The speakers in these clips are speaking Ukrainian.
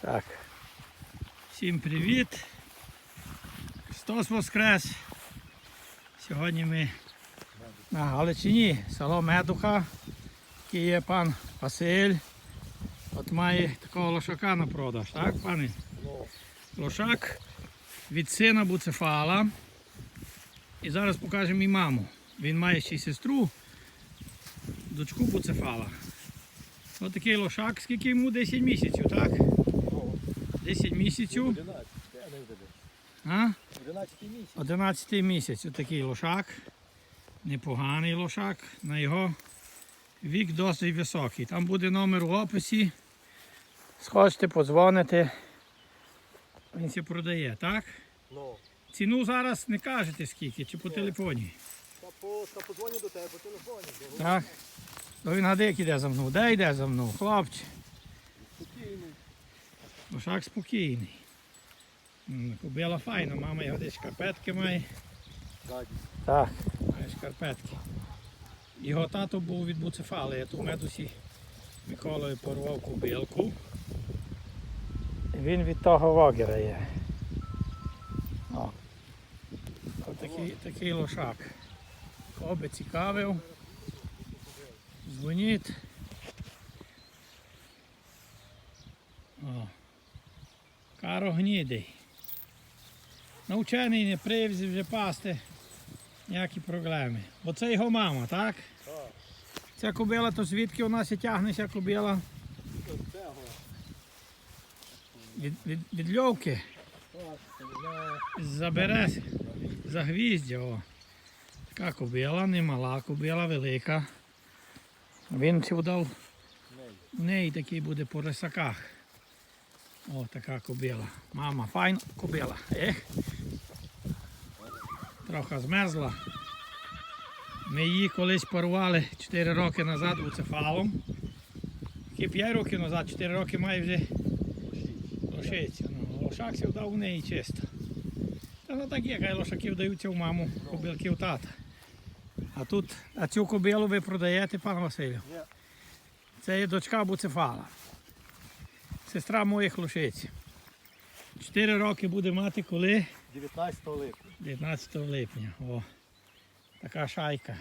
Так. Всім привіт. Христос Воскрес. Сьогодні ми на Галичині, село Медуха, який є пан Василь. От має такого лошака на продаж, так, пане? Лошак від сина Буцефала. І зараз покажемо і маму. Він має ще й сестру, дочку Буцефала. Ось такий лошак, скільки йому 10 місяців, так? 10 місяців. 11, де не вдade? А? 11 місяць. 11 місяць отакий лошак. Непоганий лошак. На його вік досить високий. Там буде номер в описі. Схочете, подзвоните. Він се продає, так? Ну, Ціну зараз не кажете скільки, чи по телефоні. та по, та до тебе по телефоні. Так? То він гадик іде за мною. Де йде за мною, хлопче? Спокійний. Лошак спокійний. М, Кобила файна, мама його десь шкарпетки має. Так, має шкарпетки. Його тато був від буцефали, я тут медусі Миколою порвав кубилку. Він від того вогера є. О. Отакий такий лошак. Кого би цікавив. Дзвоніть. О. Каро гнідий. Навчений не привзі вже пасти. Ніякі проблеми. Бо це його мама, так? Так. Ця кобила, то звідки у нас і тягнеться кобила? Від, від, від льовки. Забере за гвіздя. О. Така кобила, не мала кобила, велика. Він неї. в неї такий буде по рисаках. О, така кобила. Мама, файна кобила. Ех. Трохи змерзла. Ми її колись порвали 4 роки назад буцефалом. Тільки 5 років назад, 4 роки має вже лошиця. Ну, лошак сів дав в неї чисто. Та ну так є, хай лошаків даються в маму, кобилки в тата. А тут, а цю кобилу ви продаєте, пан Василю? Це є дочка Буцефала. Сестра моїх лошиць. Чотири роки буде мати коли? 19 липня. 19 липня. О, така шайка.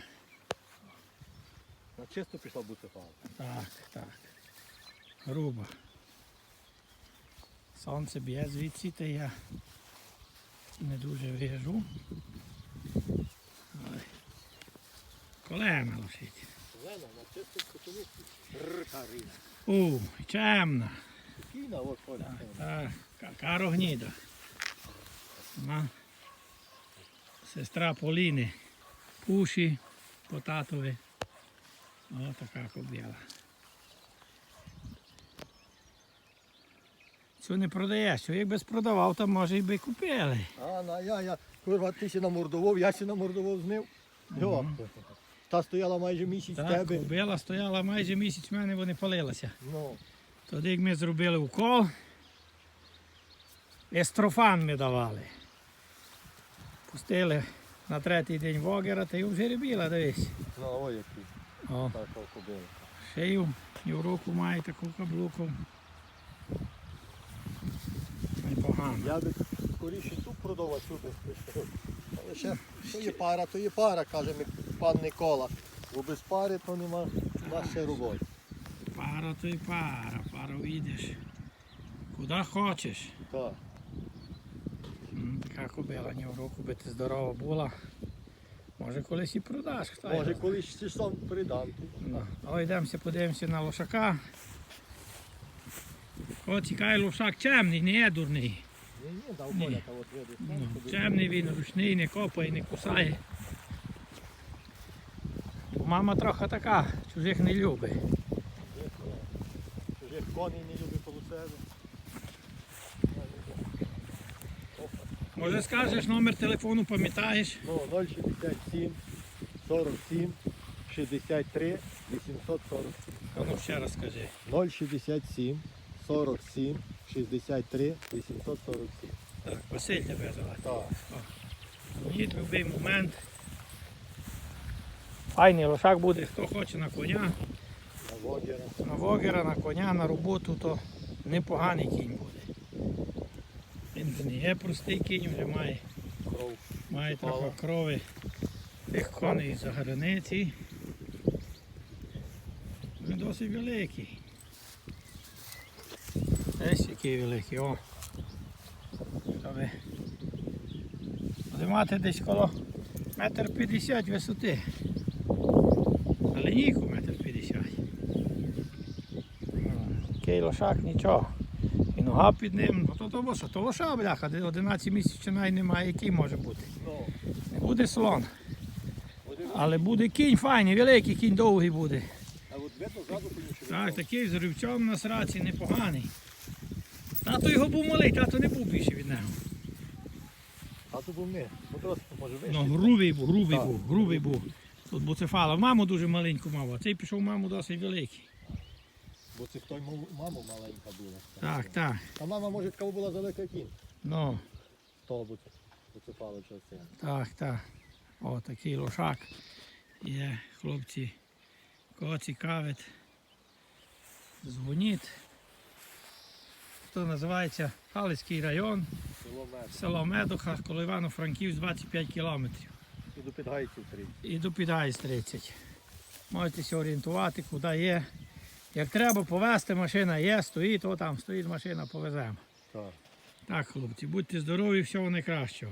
На чисто пішла буцефал. Так, так. Груба. Сонце б'є звідси, та я не дуже вижу. Ой. Колена лошить. Зелена, на чисто котовиці. Ркарина. У, чемна. Спокійна, от Оля. Так, ка- каро гніда. Сестра Поліни. Пуші по татові. О, така кобіла. Цю не продаєш, цю якби спродавав, то може й би купили. А, на, я, я, курва, ти сі намордував, я сі намордував з ним. Йо. Та стояла майже місяць в тебе. кобила стояла майже місяць в мене, вони палилися. Ну, Тоді ми зробили укол, естрофан ми давали. Пустили на третій день вогера та й вже рібіла, дивись. ну, ой, який. О, шию і в руку має таку каблуку. Непогано. Я би скоріше тут продав, а цю би. Але ще, то є пара, то є пара, каже пан Микола. Бо без пари то нема на ще роботи. Пара то й пара, пару їдеш. Куди хочеш. Так. Така кобила, ні в руку би ти здорова була. Може колись і продаш, хто Може знає. колись ще сам придам. Ну, йдемося, подивимося на лошака. О, цікавий лошак чемний, не є дурний. Ні, ні, дав Ні. коля, та от видиш. Ну, чемний він, ручний, не копає, не кусає. Бо Мама трохи така, чужих не любить. Коней не любить себе. Може скажеш номер телефону, пам'ятаєш? Ну, 067 47 63 840. А ну ще раз скажи. 067 47 63 847. Так, Василь тебе звати. Так. В будь-який момент. Файний лошак буде, хто хоче на коня, Вогера. на вогера, на коня, на роботу, то непоганий кінь буде. Він не є простий кінь, вже має, Кров. має трохи крови тих коней за границі. Він досить великий. Ось який великий, о. Буде мати десь коло метр п'ятдесят висоти. На лінійку метр п'ятдесят. Такий лошак нічого. І нога під ним, ну то, то, що, то лоша, бляха, 11 місяців чи навіть немає, який може бути. Не буде слон. Але буде кінь файний, великий кінь довгий буде. Так, такий з ривцем на сраці непоганий. Тато його був малий, тато не був більше від нього. А то був не. Просто, може Ну, грубий був, грубий був, грубий був. Тут буцефала. Маму дуже маленьку мав, а цей пішов маму досить великий. Бо це той мав- маму маленька була. Так, так. А мама, може, така була велика кінь. Ну, То бо це, бо це пало частина. так, так. О, такий лошак. Є, хлопці, кого цікавить. Дзвоніть. Це називається Галицький район, Село мед. село Медуха, коло Івано-Франківськ 25 кілометрів. І до підгайців три. І до Підайс 30. Можете орієнтувати, куди є. Як треба повезти, машина є, стоїть, о там стоїть машина, повеземо. Так. Так, хлопці, будьте здорові, всього найкращого.